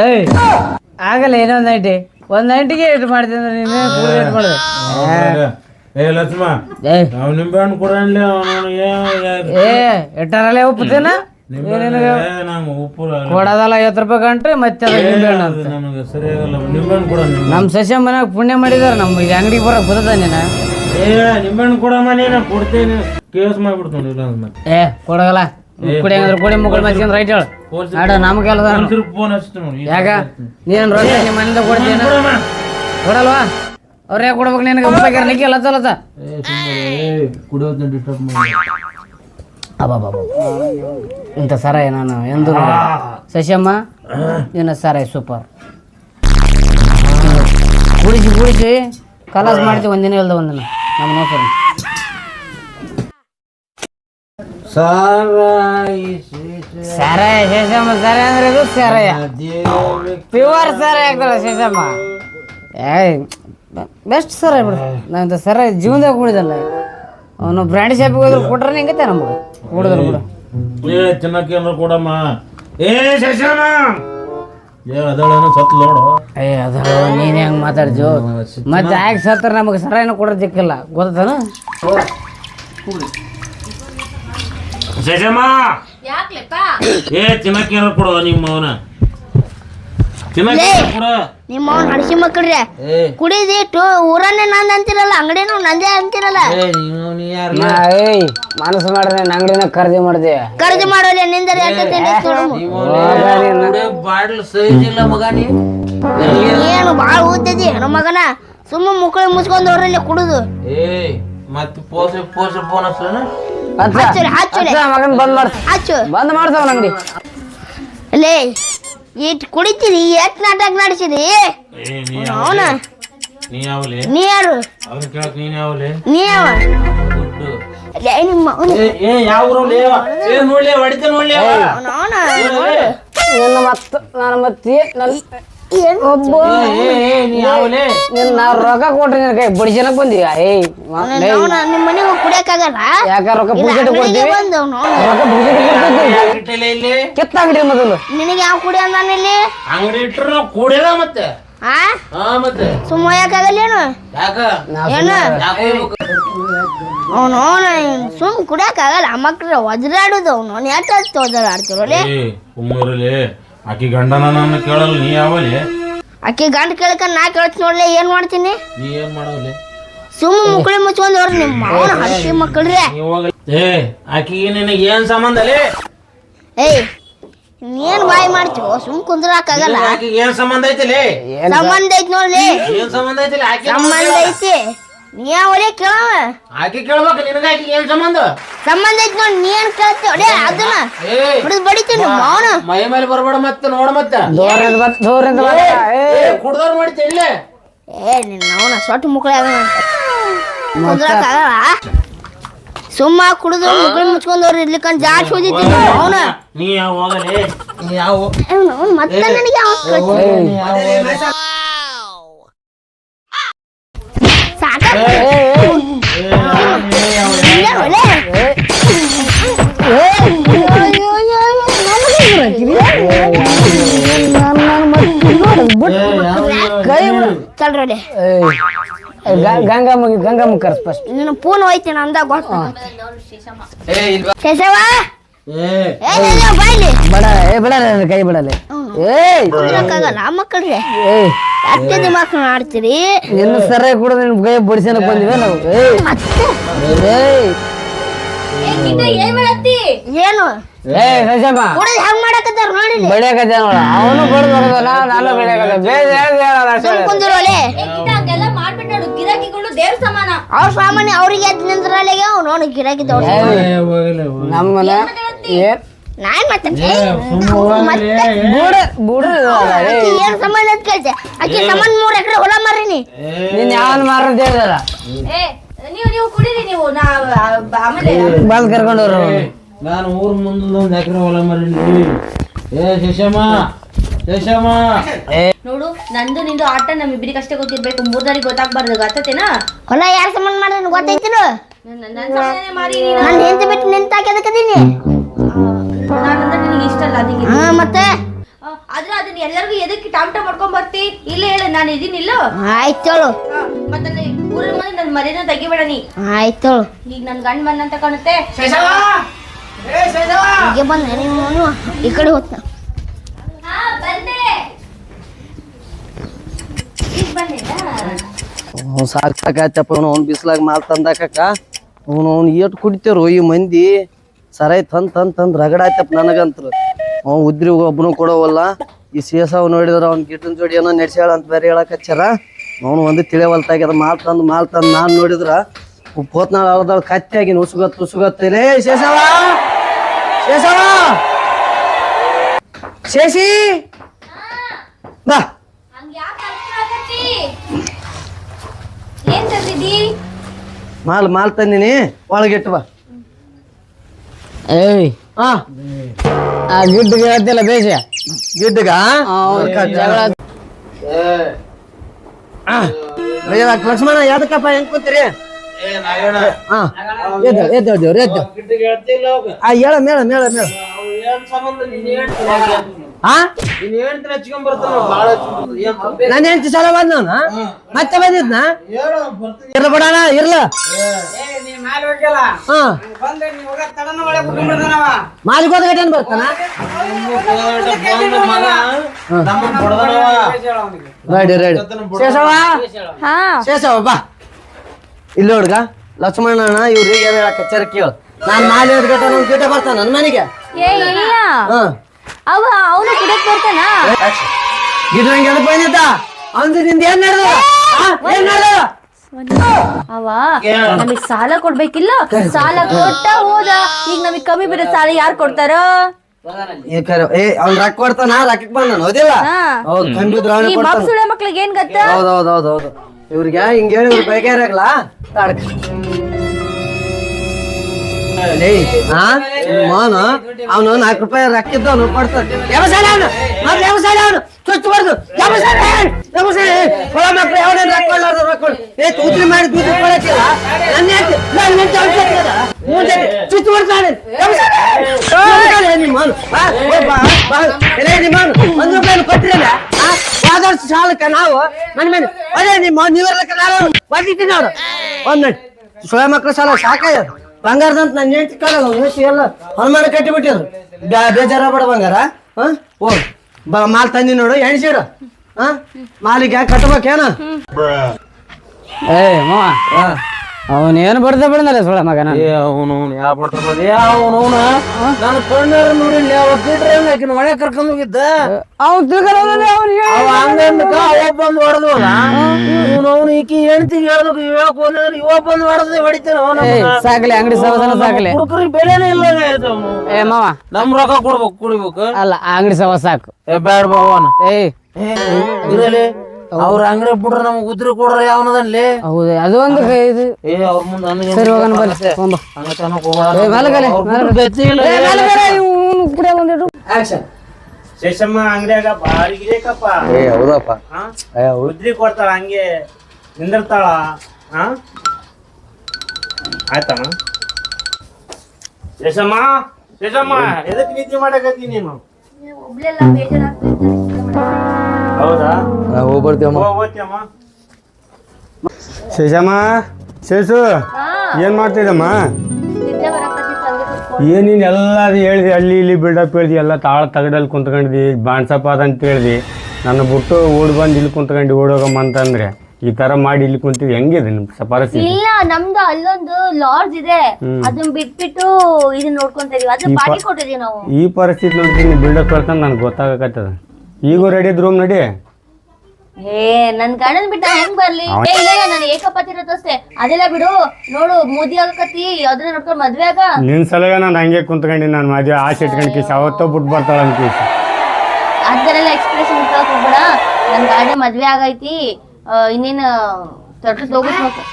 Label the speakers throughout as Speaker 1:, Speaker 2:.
Speaker 1: ಏಯ್ ಆಗಲ್ಲ ಏನೋ ಒಂದ್ ನೈಂಟಿ ಒಂದ್ ನೈಂಟಿಗೆ ಏಟ್ ಮಾಡ್ತೀನಿ ಅಂದ್ರೆ ನೀನು ಮಾಡಿದೆ?
Speaker 2: ಏ ಲಕ್ಷ್ಮ
Speaker 1: ಏಯ್.
Speaker 2: ನಾವು ನಿಂಬೆ ಹಣ್ಣು ಕೊಡಲಿ
Speaker 1: ಏ ಎಟ್ಟಾರಲ್ಲೇ ಒಪ್ಪುತ್ತೇನ
Speaker 2: ನಿಂಬೆ ನಂಗೆ ಉಪ್ಪು
Speaker 1: ಕೊಡೋದಲ್ಲ ಐವತ್ತು ರೂಪಾಯಿ ಕಂಟ್ರಿ ಮತ್ತೆ ಅದು ನಿಂಬೆ ಹಣ್ಣು ಅಂತ.
Speaker 2: ನನಗೆ ಸರಿಯಾಗಲ್ಲ ನಿಂಬೆ ಹಣ್ಣು ಕೊಡ ನಿಂಬೆ
Speaker 1: ನಮ್ಮ ಸಸ್ಯ ಮನ್ಯಾಗ ಪುಣ್ಯ ಮಾಡಿದಾರ ನಮ್ಮ ಈ ಅಂಗಡಿಗೆ ಬರೋಕೆ ಬರ್ತದ ನೀನು?
Speaker 2: ಏ ನಿಂಬೆ ಹಣ್ಣು ಕೊಡಮ್ಮ ನೀನು ಕೊಡ್ತೀನಿ. ಕೇಸ್ ಇಲ್ಲ ಮತ್ತೆ.
Speaker 1: ಏ ಕೊಡಗಲ್ಲ. ಕುಡಿ ಹಂಗಂದ್ರೆ ಕುಡಿ ಮುಗಳು ರೈಟ್ ಹೇಳು.
Speaker 2: ಒಂದ್ಸರಿ ಫೋನ್ ಹಚ್ತೀನಿ ನೋಡಿ
Speaker 1: ಯಾಕ? ನೀನು ರೊಕ್ಕ ನಿಮ್ಮ ಮನೆಯಿಂದ ಕೊಡ್ತೀನ ಕೊಡಲ್ವಾ? ಅವ್ರೇ ಕೊಡ್ಬೇಕು ನಿನಗೆ ಬೇಕಾದ್ರೆ ನಿಕ್ಕಿ ಲತ್ತ ಲತ್ತ
Speaker 2: ಏ ಸುಮ್ಮನೆ ಏ ಕುಡಿಯೋದನ್ನ ಡಿಸ್ಟರ್ಬ್ ಮಾಡಿ.
Speaker 1: ಅಬ್ಬಬ್ಬಬ್ಬ. ಇಂಥ ಸರಾಯ ನಾನು ಎಂದು ಶಶಮ್ಮ ನಿನ್ನ ಸರಾಯ ಸೂಪರ್ ಕುಡಿಸಿ ಕುಡಿಸಿ ಕಲಾಸ್ ಮಾಡ್ತೀವಿ ಒಂದಿನ ಇಲ್ದ ಒಂದಿನ. ನಮ್ಮ ನೋಸರು
Speaker 2: ಸಾರಾಯಿ
Speaker 1: ಸರಾಯ ಶೇಷಮ್ಮ ಸರಾಯ ಅಂದ್ರೆ ಇದು ಸರಾಯ. ಪ್ಯೂರ್ ಸರಾಯ ಆಗ್ತಲ್ಲ ಶೇಷಮ್ಮ. ಏಯ್ ಬೆಸ್ಟ್ ಸರ ಬಿಡು. ನಂದು ಸರ ಜೀವನದಾಗ ಕುಡಿದಲ್ಲ. ಅವನು ಬ್ರ್ಯಾಂಡ್ ಶಾಪಿಗೆ ಹೋದ್ರೆ ಕೊಟ್ರೆ ಹಿಂಗತ್ತೆ ನಮ್ಗೆ ಕುಡಿದ್ರು ಬಿಡು.
Speaker 2: ಏ ತಿನ್ನಕ್ಕೆ ಅಂದ್ರೆ ಕೊಡಮ್ಮ. ಏ ಶಶಾನ ಏ ಅದಳೇನು ಸತ್ ನೋಡು.
Speaker 1: ಏ ಅದ ನೀನು ಹೆಂಗ್ ಮಾತಾಡ್ಜು ಮತ್ತೆ ಯಾಕೆ ಸತ್ತರ ನಮಗೆ ಸರಾಯನ ಕೊಡೋದು ಸಿಕ್ಕಿಲ್ಲ ಗೊತ್ತಾನ
Speaker 2: ಶಶಮ್ಮ
Speaker 3: ಯಾಕ್ಲೆಪ್ಪ?
Speaker 2: ಏ ತಿನ್ನಕ್ಕೆ ಏನಾರ ಕೊಡು ನಿಮ್ಮ ಅವನ ತಿನ್ನಕ್ಕೆ ಏನಾರ ಕೊಡ.
Speaker 4: ನಿಮ್ಮ ಅವ್ನ ಹಡಿಸಿ ಮಕ್ಕಳ್ರೆ
Speaker 2: ಏ.
Speaker 4: ಕುಡಿದಿಟ್ಟು ಊರನ್ನೇ ನಂದ್ ಅಂತಿರಲ್ಲ ಅಂಗಡಿನೂ ನಂದೇ ಅಂತಿರಲ್ಲ.
Speaker 2: ಏ ನೀನು ನೀ ಯಾರು
Speaker 1: ನಾ ಏಯ್ ಮನಸ್ಸು ಮಾಡಿದ್ರೆ ಅಂಗಡಿನ ಖರೀದಿ ಮಾಡಿದೆ.
Speaker 4: ಖರೀದಿ ಮಾಡೋಲ್ಲ ನಿಂದರೆ ಎಂತ ತಿಂಡಿ
Speaker 2: ಬಾಟ್ಲ್ ಸೈಜ್ ಇಲ್ಲ ಮಗ ನೀ
Speaker 4: ಏನು ಬಾಳ ಊದ್ತದಿ ನಮ್ಮ ಮಗನ ಸುಮ್ಮ ಮುಕ್ಕಳಿ ಮುಚ್ಕೊಂಡು ಅವ್ರಲ್ಲಿ ಕುಡುದು.
Speaker 2: ಏ ಮತ್ತೆ ಪೋಸ ಪೋಸ ಫೋನ್
Speaker 1: ಮಗನ್ ಬಂದ್ ಮಾಡ್ತ
Speaker 4: ಹಚ್ಚು.
Speaker 1: ಬಂದ್ ಮಾಡ್ತಾವ ಅಂಗಡಿ.
Speaker 4: ಲೇ ಇಟ್ ಕುಡಿತೀರಿ ಎಷ್ಟ್ ನಾಟಕ ನಡೆಸಿದಿ?
Speaker 2: ಏ ನೀ
Speaker 4: ಅವನ?
Speaker 2: ನೀ ಯಾವಲೆ?
Speaker 4: ನೀ ಯಾರು?
Speaker 2: ಅವ್ನ ಕೇಳಕ್ ನೀನ್ ಯಾವಲೆ?
Speaker 4: ನೀ ಯಾವ? ಲೇ ನಿಮ್ಮ ಅವನ
Speaker 2: ಏ ಏ ಯಾವ? ಏ ನೋಡ್ಲಿ ಹೊಡಿತ ನೋಡ್ಲಿ ಅವ.
Speaker 4: ಅವನ
Speaker 1: ನಿನ್ನ ಮತ್ತ ನಾನು ಮತ್ತೆ ನನ್ನ ಒಬ್ಬ ನಿನ್ನ ರೊಕ್ಕ ಕೊಟ್ರಿ ನಿನ್ನ ಕೈ ಬಡಿಸನಕ್ ಬಂದಿಯ ಏಯ್
Speaker 4: ನಿಮ್ಮ ಮನೆಗೆ ಕುಡಿಯಕ್ಕಾಗಲ್ಲ
Speaker 1: ಯಾಕ ರೊಕ್ಕ
Speaker 4: ಇಲ್ಲ
Speaker 1: ಕೊಡ್ತೀವಿ ಕೊಡ್ತೀವಿ
Speaker 2: ಇಲ್ಲಿ
Speaker 1: ಕೆತ್ತ ಅಂಗಡಿ ಮೊದಲು
Speaker 4: ನಿನಗೆ ಯಾವ ಕುಡಿ ಅಂದಾನಿಲ್ಲಿ
Speaker 2: ಅಂಗಡಿ ಇಟ್ರು ನಾವು ಮತ್ತೆ
Speaker 4: ಸುಮ್ಮ
Speaker 2: ಯಾಕ ಯಾಕ
Speaker 4: ಅವನು ಸುಮ್ ಕುಡಿಯಕ್ಕಾಗಲ್ಲ ಮಕ್ಳು ಒದರಾಡುದು ಅವನು ಎಷ್ಟ ಒದರಾಡ್ತಿರೋಲೆ
Speaker 2: ಆಕಿ ಗಂಡನ ನನ್ನ ಕೇಳಲ್ಲ ನೀ ಯಾವಲ್ಲಿ
Speaker 4: ಆಕೆ ಗಂಡ ಕೇಳಕ ನಾ ಕೇಳ್ತೀನಿ ನೋಡ್ಲೆ ಏನ್ ಮಾಡ್ತೀನಿ?
Speaker 2: ನೀ ಏನ್ ಮಾಡವಲೆ
Speaker 4: ಸುಮ್ಮ ಮುಕ್ಳಿ ಮುಚ್ಕೊಂಡವ್ರ ನಿಮ್ಮ ಮಾವನ ಹಸಿ ಮಕ್ಕಳ್ರೆ.
Speaker 2: ಏ ಆಕಿಗೆ ನಿನಗೆ ಏನ್ ಸಂಬಂಧ ಲೇ?
Speaker 4: ಏಯ್ ನೀನ್ ಬಾಯಿ ಮಾಡ್ತೀವೋ ಸುಮ್ ಕುಂದ್ರಾಕಾಗಲ್ಲ
Speaker 2: ಆಕಿಗೆ ಏನ್ ಸಂಬಂಧ ಐತಿಲೇ
Speaker 4: ಸಂಬಂಧ ಐತಿ ನೋಡ್ಲಿ.
Speaker 2: ಏನ್ ಸಂಬಂಧ ಐತಿ
Speaker 4: ಸಂಬಂಧ ಐತಿ. ನೀ ಅವರೇ ಕೇಳವ
Speaker 2: ಆಕೆ ಕೇಳ್ಬೇಕು ನಿನಗ ಆಕಿಗೆ ಏನ್ ಸಂಬಂಧ
Speaker 4: ಸಂಬಂಧ ಐತಿ ನೋಡಿ ನೀ ಏನ್ ಕೇಳ್ತಿ ಒಡೆ ಅದನ್ನ
Speaker 2: ಏ
Speaker 4: ಹಿಡಿದು ಬಡಿತೀನಿ ಅವನ
Speaker 2: ಮೈ ಮೇಲೆ ಬರಬೇಡ ಮತ್ತೆ ನೋಡ ಮತ್ತೆ
Speaker 1: ದೂರಿಂದ ಬಂದ್ ದೂರಿಂದ ಬಂದ
Speaker 2: ಏ ಕುಡ್ದವ್ರು ಮಾಡ್ತಿ ಇಲ್ಲೇ
Speaker 4: ಏ ನಿನ್ನ ಅವನ ಸೊಟ್ಟು ಮುಕ್ಳಿ ಅದ ಕುಂದ್ರಾಕಾಗಲ್ಲ ಸುಮ್ಮ ಕುಡಿದು ಮುಕ್ಳಿ ಮುಚ್ಕೊಂಡವ್ರು ಇರ್ಲಿಕ್ಕಂತ ಜಾಸ್ತಿ ಓದಿತೀನಿ ಅವನ
Speaker 2: ನೀ ಯಾವ ಹೋಗಲೇ ನೀ ಯಾವ
Speaker 4: ಅವ್ನು ಮತ್ತೆ ನನಗೆ ಅವ ಗಂಗಮ್ಮ ಇಲ್ಲ ಒಲೆ. ತಡ್ರೊಲೆ
Speaker 1: ಏಯ್ ಗ- ಗಂಗಾ ಮುಗಿ ಗಂಗಾ ಮುಖ ಕರ್ಸ್ ಫಸ್ಟ್
Speaker 4: ನಿನ್ನ ಫೋನ್ ಹೋಯ್ತೀನಿ ಅಂದಾಗ ಗೊತ್ತ ಶೇಷವ
Speaker 2: ಏ
Speaker 1: ಬಡ ಏ ಬಿಡಲ್ಲ ಕೈ ಬಿಡಲ್ಲ ಏಯ್.
Speaker 4: ಕುಂದ್ರಕ್ಕಾಗಲ್ಲ ಮಕ್ಕಳ್ರೆ
Speaker 1: ಏಯ್.
Speaker 4: ಅತ್ತೆ ದಿಮಾಕ್ ಆಡ್ತೀರಿ?
Speaker 1: ನಿನ್ನ ಸರ ಕೂಡ ನಿನ್ ಕೈ ಬಡಿಸನ ಬಂದಿವೆ ನಾವು. ಏಯ್.
Speaker 4: ಮತ್ತೆ?
Speaker 1: ಏಯ್.
Speaker 3: ಏನ್
Speaker 1: ಏ ರಜಮ್ಮ
Speaker 4: ಕುಡಿದು ಹೆಂಗ್ ಮಾಡಕತ್ತಾರ ನೋಡಿ
Speaker 1: ಬೆಳೆಯಕತ್ತೆ ನೋಡ. ಅವನು ಬಡ ಬರೋದಲ್ಲ ನಾನು
Speaker 4: ಕುಂದಿರೋಲೆ.
Speaker 3: ದೇವ್ರ ಸಮಾನ.
Speaker 4: ಅವ್ರ ಸಾಮಾನ್ಯ ಅವ್ರಿಗೆ ಎದ್ದು ನಿಂದ್ರಲ್ಲಿಗೆ ಅವನು ನೋಡಿ ಗಿರಾಕಿ
Speaker 2: ಹೋಗಲೇ
Speaker 1: ನಮ್ಮನ ಏನ್
Speaker 4: ನಾನ್ ಮತ್ತೆ
Speaker 1: ಬೂಡ ಬೂಡ.
Speaker 4: ಆಕಿ ಏನ್ ಸಂಬಂಧ ಅಂತ ಕೇಳ್ತೆ ಆಕಿ ಸಂಬಂಧ ಮೂರ್ ಎಕರೆ ಹೊಲ ಮಾರಿನಿ.
Speaker 1: ನೀನ್ ಯಾವನ್
Speaker 3: ನೀವು ನೀವು ಕುಡೀರಿ ನೀವು. ನಾ ಆಮೇಲೆ
Speaker 1: ಬಂದ್ ಕರ್ಕೊಂಡವ್ರು
Speaker 2: ನಾನು ಊರ್ ಮುಂದೆ ಒಂದ್ ಎಕರೆ ಹೊಲ ಮಾರಿನಿ. ಏ ಶಶಮ್ಮ ಶಶಮ್ಮ
Speaker 3: ನೋಡು ನಂದು ನಿಂದು ಆಟ ನಮ್ಮಿಬ್ಬರಿಗೆ ಅಷ್ಟೇ ಗೊತ್ತಿರ್ಬೇಕು. ಮೂರ್ದಾರಿಗೆ ಗೊತ್ತಾಗ್ಬಾರ್ದು ಗೊತ್ತೇನಾ
Speaker 4: ಹೊಲ ಯಾರ ಸಂಬಂಧ ಮಾಡಿದ್ರೆ ಗೊತ್ತೈತಿರು
Speaker 3: ನನ್ನ
Speaker 4: ಹೆಂತ ಬಿಟ್ಟು
Speaker 3: ನಾನಂದ್ರೆ ನಿನಗೆ ಇಷ್ಟ ಅಲ್ಲ ಅದಕ್ಕೆ
Speaker 4: ಹಾ ಮತ್ತೆ?
Speaker 3: ಆದ್ರೆ ಅದನ್ನ ಎಲ್ಲರಿಗೂ ಎದಕ್ಕೆ ಟಾಮ್ಟ ಮಾಡ್ಕೊಂಡ್ ಬರ್ತಿ? ಇಲ್ಲ ಹೇಳು ನಾನು ಇದೀನಿಲ್ಲ?
Speaker 4: ಆಯ್ತಳು
Speaker 3: ಮತ್ತೆ ಊರ ಮಂದಿ ನನ್ನ ಮರ್ಯಾದ ತೆಗಿಬೇಡ ನೀ.
Speaker 4: ಆಯ್ತಳು
Speaker 3: ಈಗ ನನ್ನ ಗಂಡ ಬಂದಂತ ಕಾಣುತ್ತೆ.
Speaker 4: ಹೀಗೆ ಬಂದ ನೀವು ಈ ಕಡೆ ಹೋಗ್ತ.
Speaker 3: ಹಾ ಬಂದೆ. ಈಗ ಬಂದೇನಾ
Speaker 5: ಅವ್ನು ಸಾಕು ಸಾಕಾಯ್ತಪ್ಪ ಅವ್ನು ಅವ್ನು ಬಿಸ್ಲಾಗ ಮಾಲ್ ತಂದಾಕ ಅವ್ನು ಅವ್ನು ಏಟ್ ಕುಡಿತಾರೋ ಈ ಮಂದಿ. ಸರೈ ತಂದ್ ತಂದ್ ತಂದ್ ರಗಡಾಯ್ತಪ್ಪ ನನಗಂತ್ರ ಅವ್ನು ಉದ್ರಿ ಒಬ್ಬನು ಕೊಡೋವಲ್ಲ ಈ ಶೇಷವ್ ನೋಡಿದ್ರ ಅವ್ನ ಗಿಟ್ಟನ್ ಜೋಡಿ ಏನೋ ನಡೆಸ್ಯಾಳ ಅಂತ ಬೇರೆ ಹೇಳಕ್ ಹಚ್ಚಾರ ಅವನು ಒಂದು ತಿಳಿಯವಲ್ತಾಗ್ಯದ ಮಾಲ್ ತಂದು ಮಾಲ್ ತಂದು ನಾನು ನೋಡಿದ್ರ ಪೋತ್ನಾಳ ಅವ್ರದಾಳ ಕತ್ತಿಯಾಗಿ ಉಸುಗತ್ ಉಸುಗತ್ತೆ ರೇ ಶೇಷವ ಶೇಷವ ಶೇಷಿ! ಬಾ. ಮಾಲ್ ಮಾಲ್ ತಂದಿನಿ ಒಳಗಿಟ್ಟು ಬಾ.
Speaker 1: ಏಯ್.
Speaker 5: ಹಾ
Speaker 1: ಆ ಗಿಡ್ಡಿಗೆ ಹೇಳ್ತಿಲ್ಲ ಬೇಷ
Speaker 5: ಗಿಡ್ಡಗ?
Speaker 1: ಜಗಳ.
Speaker 5: ಲಕ್ಷ್ಮಣ ಯಾದಕ್ಕಪ್ಪ ಹೆಂಗ್ ಕೂತೀರಿ? ಹೇಳ ಮೇಳ ಮೇಳ ಮೇಳ. ಹಾ ನಾನು ಹೆಂಡತಿ ಸಲ ಬಂದವನ ಮತ್ತೆ ಬಂದಿದ್ನ? ಇರ್ಲ ಬಿಡಣ ಇರ್ಲ. ಹಾ. ಹೋದ ಬರ್ತಾನ ರೆಡಿ ರೆಡಿ. ಶೇಷವ
Speaker 3: ಹಾ.
Speaker 5: ಶೇಷವ ಬಾ. ಇಲ್ಲ ಹುಡ್ಗ. ಲಕ್ಷ್ಮಣಣ್ಣ ಇವ್ರಿಗೆ ಏನ್ ಹೇಳಕ್ ಕಚ್ಚೇರಿ ಕೇಳು. ನಾನ್ ಮಾಲಿ ಐದು ಗಂಟೆ ನನ್ ಗೀಟ ಬರ್ತಾನ ನನ್ನ ಮನೆಗೆ.
Speaker 3: ಏ ಇಲ್ಲ.
Speaker 5: ಹಾ.
Speaker 3: ಅವ ಅವನು ಕುಡಕ್ ಬರ್ತಾನ?
Speaker 5: ಗಿಡ್ರಂಗ್ ಎದಕ್ ಬಂದಿದ್ದ ನಿಂದ ಏನ್ ನಡೆದ ಏನ್ ನಡೆದ
Speaker 3: ಅವ ನಮಗ್ ಸಾಲ ಕೊಡ್ಬೇಕಿಲ್ಲ? ಸಾಲ ಕೊಟ್ಟ ಹೋದ. ಈಗ ನಮಗ್ ಕಮ್ಮಿ ಬಿಡ ಸಾಲ ಯಾರ್ ಕೊಡ್ತಾರ?
Speaker 5: ಏ ಕರೆ ಏ ಅವ್ನ್ ರೊಕ್ಕ ಕೊಡ್ತಾನ ರೊಕ್ಕಕ್ ಬಂದಾನ ಹೌದಿಲ್ಲ?
Speaker 3: ಹಾ.
Speaker 5: ಹೌದು ಕಂಬಿದ್ರ ಅವನೇ
Speaker 3: ಈ
Speaker 5: ಕೊಡ್ತಾನ.
Speaker 3: ಮಕ್ಸುಳ ಮಕ್ಳಿಗೆ ಏನ್ ಗೊತ್ತ?
Speaker 5: ಹೌದ್ ಹೌದ್ ಹೌದ್ ಹೌದು. ಇವ್ರಿಗೆ ಹಿಂಗ್ ಹೇಳಿ ಇವ್ರು ಬಗೆಹರಾಗಲ್ಲ ತಾಡ್ಕ. ಮಾನು ಅವನು ನಾಲ್ಕು ರೂಪಾಯಿ ರೊಕ್ಕಿದ್ದು ಅವನು ಕೊಡ್ತಾನೆ. ವ್ಯವಸಾಯ ಅವನು. ಮೊದ್ಲು ವ್ಯವಸಾಯ ಅವನು. ಚುಚ್ಚಬಾರ್ದು ವ್ಯವಸಾಯ ವ್ಯವಸಾಯ ಹೊಳ ಮಕ್ಳು ಯಾವನೇ ರೊಕ್ಕ ಕೊಡ್ಲಾರ್ದು ರೊಕ್ಕ ಏ ಮಾಡಿ ತೂತ್ರಿ ಕೊಡಕ್ಕಿಲ್ಲ ನನ್ನ ಹೆಂಡ್ತಿ, ನಾನು ಹೆಂಡ್ತಿ ಅವ್ನ್ ಅದ. ಮುಂದೆ ಚುಚ್ಚಬಾರ್ದು ವ್ಯವಸಾಯ ವ್ಯವಸಾಯ ನಿಮ್ಮ ನಿಮ್ಮ. ಒಂದ್ ರೂಪಾಯಿ ನಾವು ನನ್ನ ಮನೆ ಅದೇ ನಿಮ್ಮ ನೀವೆಲ್ಲ ನಾವು ನೋಡು. ಒಂದ್ ಸುಳೆ ಮಕ್ಳು ಸಾಲ ಸಾಕಾಯ ಬಂಗಾರದಂತ ನನ್ನ ಹೆಂಡತಿ ಕಾಲಲ್ಲ ಹೆಂಡತಿ ಎಲ್ಲ ಹನುಮಾನ ಕಟ್ಟಿ ಬಿಟ್ಟಿದ್ರು ಬೇಜಾರ ಬೇಡ ಬಂಗಾರ ಹಾ? ಓ ಬಾ ಮಾಲ್ ತಂದಿ ನೋಡು ಎಣ್ಸಿಡು ಹಾ? ಮಾಲಿಗೆ ಯಾಕೆ ಕಟ್ಟಬೇಕೇನ
Speaker 1: ಏಯ್ ಮಾ ಅವನ್ ಏನು ಬಡ್ದ ಬಿಡ್ದಲ್ಲ ಸುಳ ಮಗನ?
Speaker 2: ಅವನು ಯಾವ ಅವನು ಅವನು. ನನ್ನ ಕಣ್ಣಾರ ನೋಡಿ ಬಿಟ್ರೆ ಆಕಿನ ಕರ್ಕೊಂಡ್ ಹೋಗಿದ್ದ?
Speaker 1: ಅವ್ನು ತಿಳ್ಕೊಳ್ಳೋದಿಲ್ಲ ಅವ್ನ್
Speaker 2: ಅವ ಬಂದ್ ಹೊಡೆದು ಅವನು ಈಕಿ ಹೆಣ್ತಿಗೆ ಹೇಳ್ಬೇಕು ಹೇಳಕ್ ಹೋದ್ರೆ ಇವ ಬಂದ್ ಹೊಡೆದ ಹೊಡಿತಾನ
Speaker 1: ಸಾಕ್ಲಿ ಅಂಗಡಿ ಸವಸನ ಸಾಕಲಿ.
Speaker 2: ಹುಡುಗರಿಗೆ ಬೆಲೆನೇ ಇಲ್ಲ
Speaker 1: ಏ ಮಾವ.
Speaker 2: ನಮ್ ರೊಕ್ಕ ಕೊಡ್ಬೇಕು ಕುಡಿಬೇಕು.
Speaker 1: ಅಲ್ಲ ಅಂಗಡಿ ಸವ ಸಾಕು.
Speaker 2: ಏ ಬ್ಯಾಡ ಭಗವಾನ
Speaker 1: ಏ.
Speaker 2: ಇರಲಿ ಅವ್ರ ಅಂಗಡಿ ಬಿಟ್ರೆ ನಮ್ಗೆ ಉದ್ರಿ ಕೊಡ್ರ ಯಾವನದಲ್ಲಿ
Speaker 1: ಹೌದು ಅದು ಒಂದು ಇದು.
Speaker 2: ಏ ಅವ್ರ ಮುಂದೆ ನನಗೆ
Speaker 1: ಸರಿ ಹೋಗೋಣ ಬರ್ರಿ.
Speaker 2: ಹಂಗ ಹೋಗೋಣ.
Speaker 1: ಏ ಮಲಗಲೆ ಮಲಗಲೆ ಇವ್ನು ಕುಡಿಯ ಬಂದಿಟ್ಟು
Speaker 5: ಆಕ್ಷನ್
Speaker 6: ಶೇಷಮ್ಮ ಅಂಗಡಿಯಾಗ ಭಾರಿ ಗಿರೇಕಪ್ಪ
Speaker 5: ಏ ಹೌದಪ್ಪ.
Speaker 6: ಹಾ? ಉದ್ರಿ ಕೊಡ್ತಾಳ ಹಂಗೆ ನಿಂದಿರ್ತಾಳ. ಹಾ? ಆಯ್ತಮ್ಮ. ಶೇಷಮ್ಮ ಶೇಷಮ್ಮ ಎದಕ್ ನೀತಿ ಮಾಡಕತ್ತಿ ನೀನು?
Speaker 3: ಒಬ್ಳೆಲ್ಲ
Speaker 6: ಹೌದಾ
Speaker 5: ಹೋಗ್ಬರ್ತೀವಮ್ಮ
Speaker 6: ಹೋಗ್ತೀಯಮ್ಮ.
Speaker 7: ಶೇಷಮ್ಮ ಶೇಷು ಏನ್ ಮಾಡ್ತಿದ್ದಮ್ಮ
Speaker 3: ಬರಾಕತ್ತಿತ್ತು ಹಂಗೆ ಕೂತ್ಕೊಂಡೆ.
Speaker 7: ಏನ್ ನೀನ್ ಎಲ್ಲ ಹೇಳಿದೆ ಅಲ್ಲಿ ಇಲ್ಲಿ ಬಿಲ್ಡಪ್ ಹೇಳ್ದಿ ಎಲ್ಲ ತಾಳ ತಗಡಲ್ಲಿ ಕುಂತ್ಕೊಂಡಿದ್ವಿ ಬಾಣ್ಸಪ್ಪ ಅದ ಅಂತ ಹೇಳ್ದಿ. ನನ್ನ ಬಿಟ್ಟು ಓಡ್ ಬಂದು ಇಲ್ಲಿ ಕುಂತ್ಕೊಂಡು ಓಡೋಗಮ್ಮ ಅಂತಂದ್ರೆ ಈ ತರ ಮಾಡಿ ಇಲ್ಲಿ ಕುಂತೀವಿ. ಹೆಂಗಿದೆ ಪರಿಸ್ಥಿತಿ?
Speaker 3: ಇಲ್ಲ ನಮ್ದು ಅಲ್ಲೊಂದು ಲಾಡ್ಜ್ ಇದೆ. ಅದನ್ನ ಬಿಟ್ಬಿಟ್ಟು ಇದನ್ನ ನೋಡ್ಕೊಂತ ಇದೀವಿ. ಅದ್ರ
Speaker 7: ಈ
Speaker 3: ಬಾಡಿ ಕೊಟ್ಟಿದೀವಿ ನಾವು.
Speaker 7: ಈ ಪರಿಸ್ಥಿತಿ ನೋಡ್ತೀನಿ ಬಿಲ್ಡಪ್ ಕಳ್ಕೊಂಡು ನನಗೆ ಗೊತ್ತಾಗಕತ್ತದ. ಈಗೂ ರೆಡಿ ಇದ್ ರೂಮ್ ನಡಿ?
Speaker 3: ಏ ನನ್ ಗಂಡನ್ ಬಿಟ್ಟ ಹೆಂಗ್ ಬರ್ಲಿ? ಏ ಇಲ್ಲ ನಾನು ಏಕಪತಿರತ್ತಷ್ಟೇ ಅದೆಲ್ಲ ಬಿಡು. ನೋಡು ಮೋದಿ ಆಗಕತ್ತಿ ಅದನ್ನ ನೋಡ್ಕೊಂಡು ಮದ್ವೆ ಆಗ.
Speaker 7: ನಿನ್ ಸಲಗ ನಾನು ಹಂಗೆ ಕುಂತ್ಕೊಂಡು ನಾನು ಮದುವೆ ಆಸೆ ಇಟ್ಕೊಂಡು ಕೀಸ್. ಅವತ್ತೋ ಬಿಟ್ಟು ಬರ್ತಾಳ ಅಂತ ಕೀಸ್.
Speaker 3: ಅದನ್ನೆಲ್ಲ ಎಕ್ಸ್ಪ್ರೆಷನ್ ಇಟ್ಕೊಳಕ್ ಹೋಗ್ಬೇಡ. ನನ್ ಗಾಡಿ ಮದ್ವೆ ಆಗೈತಿ. ಇನ್ನೇನು ತೊಟ್ಟು ತಗೋಬೇಕು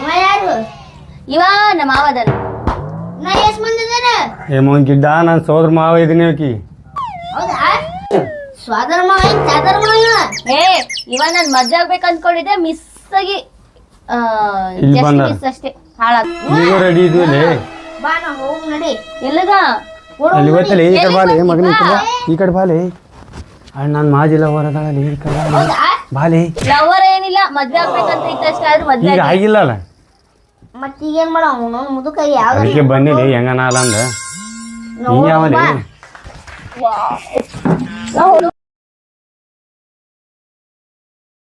Speaker 4: ಇವ ಯಾರು?
Speaker 3: ಇವ ನಮ್ಮ ಮಾವ ಅದನ್ನ
Speaker 4: ನಾ ಎಷ್ಟ್ ಮಂದಿ
Speaker 7: ಏ ಮೋನ್ ಗಿಡ್ಡ ನಾನು ಸೋದ್ರ ಮಾವ ಇದೀನಿ ಆಕಿ.
Speaker 4: ಮಾವ ಇವ?
Speaker 3: ಏ ಇವ ನಾನ್ ಮದ್ವೆ ಆಗ್ಬೇಕು ಅನ್ಕೊಂಡಿದ್ದೆ ಮಿಸ್ ಆಗಿ
Speaker 7: ಇಲ್ಲಿ ಬಂದಾರ.
Speaker 3: ಮಿಸ್ ಅಷ್ಟೇ ಹಾಳಾಗ
Speaker 7: ಈಗೂ ರೆಡಿ ಇದೀವಿ
Speaker 4: ಬಾ ನಾ ಹೋಗ್ ನಡಿ.
Speaker 3: ಎಲ್ಲದ
Speaker 7: ಅಲ್ಲಿ ಗೊತ್ತಲ್ಲ ಈ ಕಡೆ ಬಾಲೆ ಮಗನ ಈ ಕಡೆ ಬಾ ಈ ಕಡೆ ಬಾಲೆ. ಅಣ್ಣ ನಾನು ಮಾಜಿಲ್ಲ ಹೊರದಾಳಲ್ಲಿ ಈ ಕಡೆ ಬಾಲೆ. ಬಾಲೆ.
Speaker 3: ಲವರ್ ಏನಿಲ್ಲ ಮದ್ವೆ ಆಗ್ಬೇಕಂತ ಆದ್ರೂ ಮದ್ವೆ
Speaker 7: ಈಗ ಆಗಿಲ್ಲಲ್ಲ
Speaker 4: ಮತ್ ಈಗೇನ್ ಮಾಡ ಅವನು ಮುದುಕ ಯಾವ್ದು
Speaker 7: ಅದಕ್ಕೆ ಬಂದಿಲ್ಲ ಹೆಂಗನ ಅಲ್ಲ ಅಂದ. ನೀ